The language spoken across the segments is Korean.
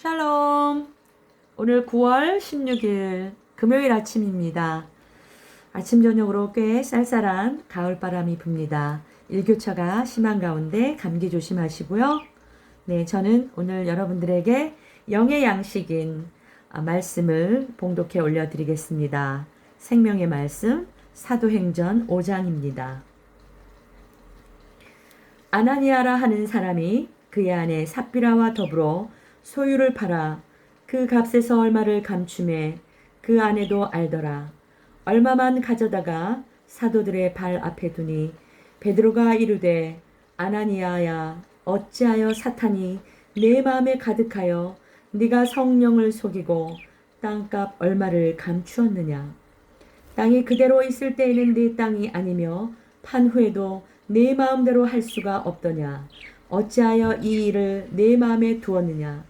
샬롬. 오늘 9월 16일 금요일 아침입니다. 아침 저녁으로 꽤 쌀쌀한 가을바람이 붑니다. 일교차가 심한 가운데 감기 조심하시고요. 네, 저는 오늘 여러분들에게 영의 양식인 아, 말씀을 봉독해 올려드리겠습니다. 생명의 말씀 사도행전 5장입니다. 아나니아라 하는 사람이 그의 아내 삽비라와 더불어 소유를 팔아 그 값에서 얼마를 감춤해 그 아내도 알더라. 얼마만 가져다가 사도들의 발 앞에 두니 베드로가 이르되 아나니아야 어찌하여 사탄이 내 마음에 가득하여 네가 성령을 속이고 땅값 얼마를 감추었느냐? 땅이 그대로 있을 때에는 네 땅이 아니며 판 후에도 네 마음대로 할 수가 없더냐? 어찌하여 이 일을 내 마음에 두었느냐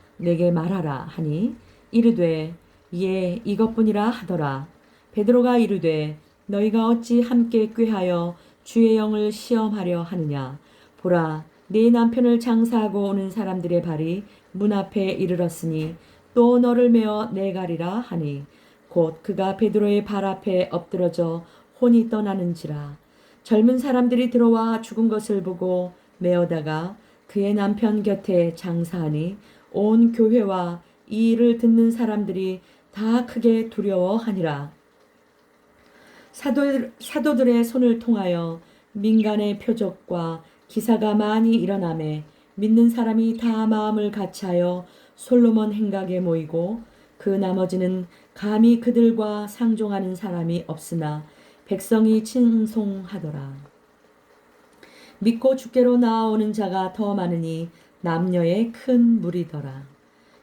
내게 말하라 하니 이르되 예 이것뿐이라 하더라. 베드로가 이르되 너희가 어찌 함께 꾀하여 주의 영을 시험하려 하느냐 보라 네 남편을 장사하고 오는 사람들의 발이 문 앞에 이르렀으니 또 너를 메어 내가리라 하니 곧 그가 베드로의 발 앞에 엎드러져 혼이 떠나는지라 젊은 사람들이 들어와 죽은 것을 보고 메어다가 그의 남편 곁에 장사하니 온 교회와 이 일을 듣는 사람들이 다 크게 두려워하니라. 사도, 사도들의 손을 통하여 민간의 표적과 기사가 많이 일어남에 믿는 사람이 다 마음을 같이하여 솔로몬 행각에 모이고 그 나머지는 감히 그들과 상종하는 사람이 없으나 백성이 칭송하더라. 믿고 주께로 나아오는 자가 더 많으니 남녀의 큰 무리더라.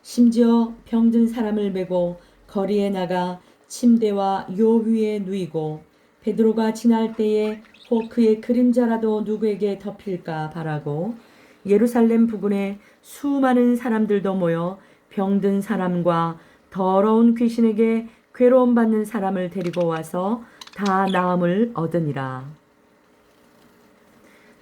심지어 병든 사람을 메고 거리에 나가 침대와 요 위에 누이고 베드로가 지날 때에 혹 그의 그림자라도 누구에게 덮일까 바라고 예루살렘 부근에 수많은 사람들도 모여 병든 사람과 더러운 귀신에게 괴로움 받는 사람을 데리고 와서 다 나음을 얻으니라.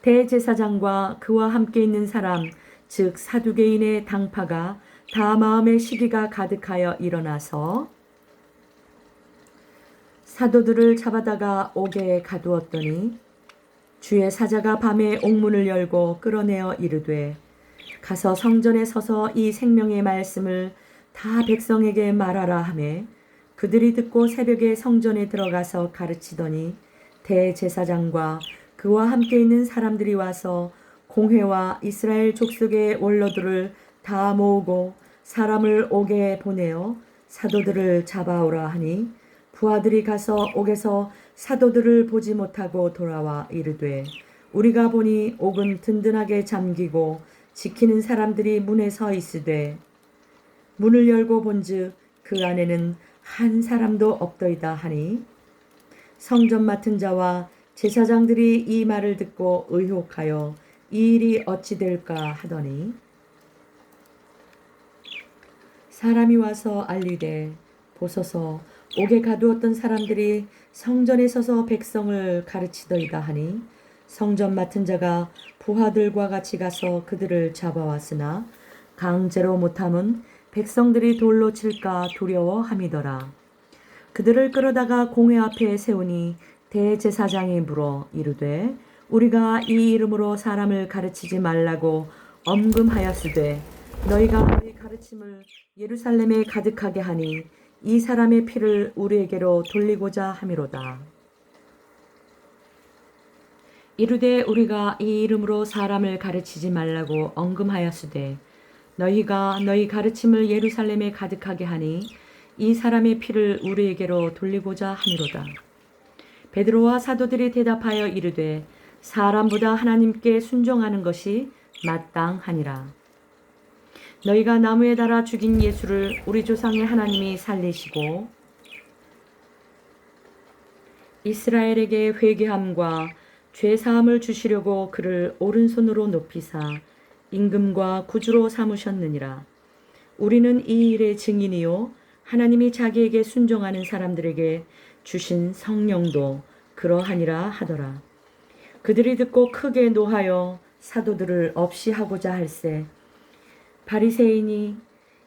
대제사장과 그와 함께 있는 사람, 즉 사두개인의 당파가 다 마음의 시기가 가득하여 일어나서 사도들을 잡아다가 옥에 가두었더니 주의 사자가 밤에 옥문을 열고 끌어내어 이르되 가서 성전에 서서 이 생명의 말씀을 다 백성에게 말하라 하매 그들이 듣고 새벽에 성전에 들어가서 가르치더니 대제사장과 그와 함께 있는 사람들이 와서 공회와 이스라엘 족속의 원로들을 다 모으고 사람을 옥에 보내어 사도들을 잡아오라 하니 부하들이 가서 옥에서 사도들을 보지 못하고 돌아와 이르되 우리가 보니 옥은 든든하게 잠기고 지키는 사람들이 문에 서 있으되 문을 열고 본즉 그 안에는 한 사람도 없더이다 하니 성전 맡은 자와 제사장들이 이 말을 듣고 의혹하여 이 일이 어찌 될까 하더니 사람이 와서 알리되 보소서 옥에 가두었던 사람들이 성전에 서서 백성을 가르치더이다 하니 성전 맡은 자가 부하들과 같이 가서 그들을 잡아왔으나 강제로 못함은 백성들이 돌로 칠까 두려워함이더라. 그들을 끌어다가 공회 앞에 세우니 대제사장이 물어 이르되 우리가 이 이름으로 사람을 가르치지 말라고 엄금하였으되 너희가 너희 가르침을 예루살렘에 가득하게 하니 이 사람의 피를 우리에게로 돌리고자 함이로다. 이르되 우리가 이 이름으로 사람을 가르치지 말라고 언금하였으되 너희가 너희 가르침을 예루살렘에 가득하게 하니 이 사람의 피를 우리에게로 돌리고자 함이로다. 베드로와 사도들이 대답하여 이르되 사람보다 하나님께 순종하는 것이 마땅하니라. 너희가 나무에 달아 죽인 예수를 우리 조상의 하나님이 살리시고 이스라엘에게 회개함과 죄 사함을 주시려고 그를 오른손으로 높이사 임금과 구주로 삼으셨느니라. 우리는 이 일의 증인이요 하나님이 자기에게 순종하는 사람들에게 주신 성령도 그러하니라 하더라. 그들이 듣고 크게 노하여 사도들을 없이 하고자 할세 바리새인이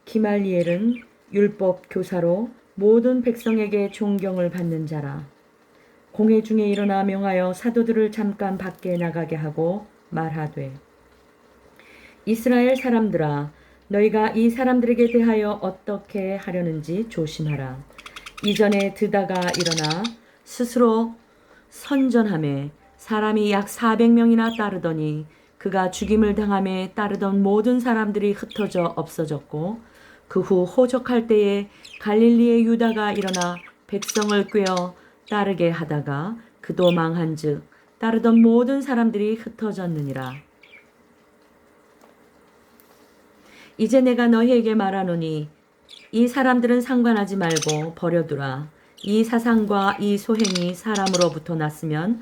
기말리엘은 율법 교사로 모든 백성에게 존경을 받는 자라. 공회 중에 일어나 명하여 사도들을 잠깐 밖에 나가게 하고 말하되 이스라엘 사람들아 너희가 이 사람들에게 대하여 어떻게 하려는지 조심하라. 이전에 드다가 일어나 스스로 선전함에 사람이 약 400명이나 따르더니 그가 죽임을 당함에 따르던 모든 사람들이 흩어져 없어졌고 그 후 호적할 때에 갈릴리의 유다가 일어나 백성을 꿰어 따르게 하다가 그도 망한즉 따르던 모든 사람들이 흩어졌느니라. 이제 내가 너희에게 말하노니 이 사람들은 상관하지 말고 버려두라. 이 사상과 이 소행이 사람으로부터 났으면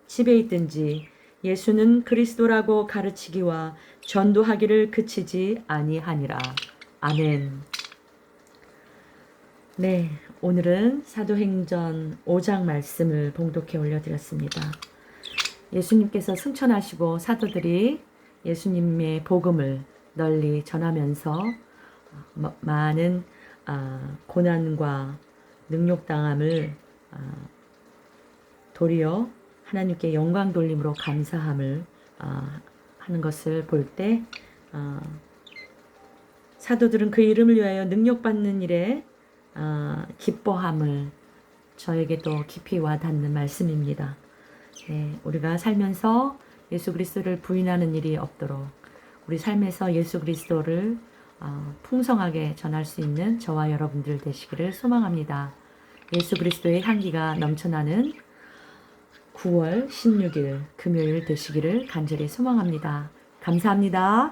집에 있든지 예수는 그리스도라고 가르치기와 전도하기를 그치지 아니하니라. 아멘. 네, 오늘은 사도행전 5장 말씀을 봉독해 올려드렸습니다. 예수님께서 승천하시고 사도들이 예수님의 복음을 널리 전하면서 마- 많은 아, 고난과 능욕당함을 아, 도리어 하나님께 영광 돌림으로 감사함을 아, 하는 것을 볼때 사도들은 그 이름을 위하여 능력받는 일에 아, 기뻐함을 저에게도 깊이 와닿는 말씀입니다. 네, 우리가 살면서 예수 그리스도를 부인하는 일이 없도록 우리 삶에서 예수 그리스도를 어, 풍성하게 전할 수 있는 저와 여러분들 되시기를 소망합니다. 예수 그리스도의 향기가 넘쳐나는 9월 16일 금요일 되시기를 간절히 소망합니다. 감사합니다.